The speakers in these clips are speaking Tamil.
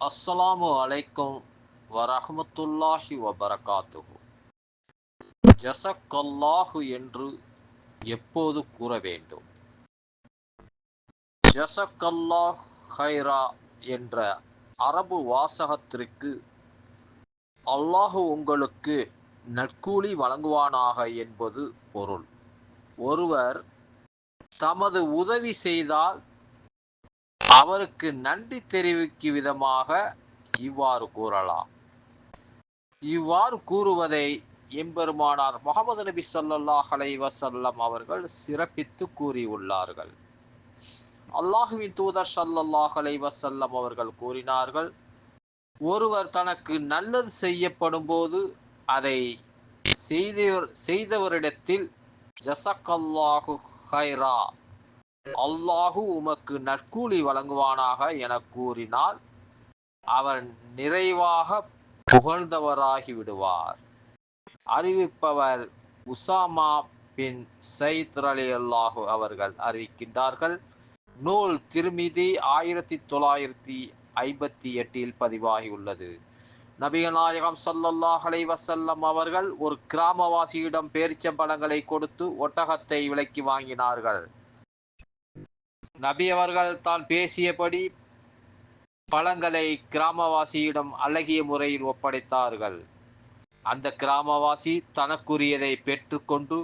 அஸ்ஸலாமு அலைக்கும் வரஹமத்துல்லாஹி வபரகாத்துஹு ஜசக்கல்லாஹு என்று எப்போது கூற வேண்டும்? ஜஸக்கல்லாஹ் ஹைரா என்ற அரபு வாசகத்திற்கு அல்லாஹு உங்களுக்கு நற்கூலி வழங்குவானாக என்பது பொருள். ஒருவர் தமது உதவி செய்தால் அவருக்கு நன்றி தெரிவிக்கும் விதமாக இவ்வாறு கூறலாம். இவ்வாறு கூறுவதை எம்பெருமானார் முகமது நபி சொல்லாஹ் அலைஹி அவர்கள் சிறப்பித்து கூறியுள்ளார்கள். அல்லாஹுவின் தூதர் ஸல்லல்லாஹு அலைஹி அவர்கள் கூறினார்கள் ஒருவர் தனக்கு நல்லது செய்யப்படும் போது அதை செய்தவர் செய்தவரிடத்தில் ஜசக்கல்லாஹு ஹைரா அல்லாஹு உமக்கு நற்கூலி வழங்குவானாக என கூறினால் அவர் நிறைவாக புகழ்ந்தவராகி விடுவார். அறிவிப்பவர் உசாமா பின் சயித் அலி அல்லாஹு அவர்கள் அறிவிக்கின்றார்கள். நூல் திருமிதி ஆயிரத்தி தொள்ளாயிரத்தி ஐம்பத்தி எட்டில் பதிவாகியுள்ளது நபிகநாயகம் சல்லல்லாஹ் அலைஹி வஸல்லம் அவர்கள் ஒரு கிராமவாசியிடம் பேரிச்சம்பழங்களை கொடுத்து ஒட்டகத்தை விலக்கி வாங்கினார்கள். நபி அவர்கள் தான் பேசியபடி பழங்களை கிராமவாசியிடம் அழகிய முறையில் ஒப்படைத்தார்கள். அந்த கிராமவாசி தனக்குரியதை பெற்றுக்கொண்டு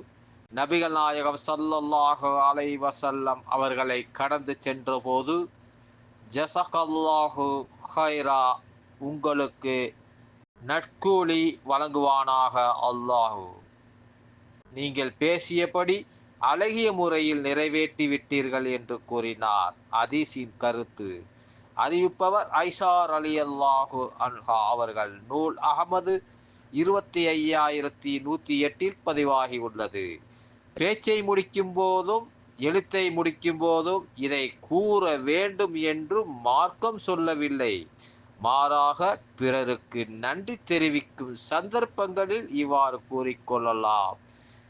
நபிகள் நாயகம் ஸல்லல்லாஹு அலை வசல்லம் அவர்களை கடந்து சென்றபோது ஜசகல்லாஹு ஹைரா உங்களுக்கு நட்கூலி வழங்குவானாக அல்லாஹு. நீங்கள் பேசியபடி அழகிய முறையில் நிறைவேற்றி விட்டீர்கள் என்று கூறினார். அதீஸின் கருத்து அறிவிப்பவர் ஐசார் அலி அல்லாஹு அன்ஹா அவர்கள். நூல் அகமது இருபத்தி ஐயாயிரத்தி நூற்றி எட்டில் பதிவாகி உள்ளது. பேச்சை முடிக்கும் போதும் எழுத்தை முடிக்கும் போதும் இதை கூற வேண்டும் என்று மார்க்கம் சொல்லவில்லை. மாறாக பிறருக்கு நன்றி தெரிவிக்கும் சந்தர்ப்பங்களில் இவ்வாறு கூறிக்கொள்ளலாம்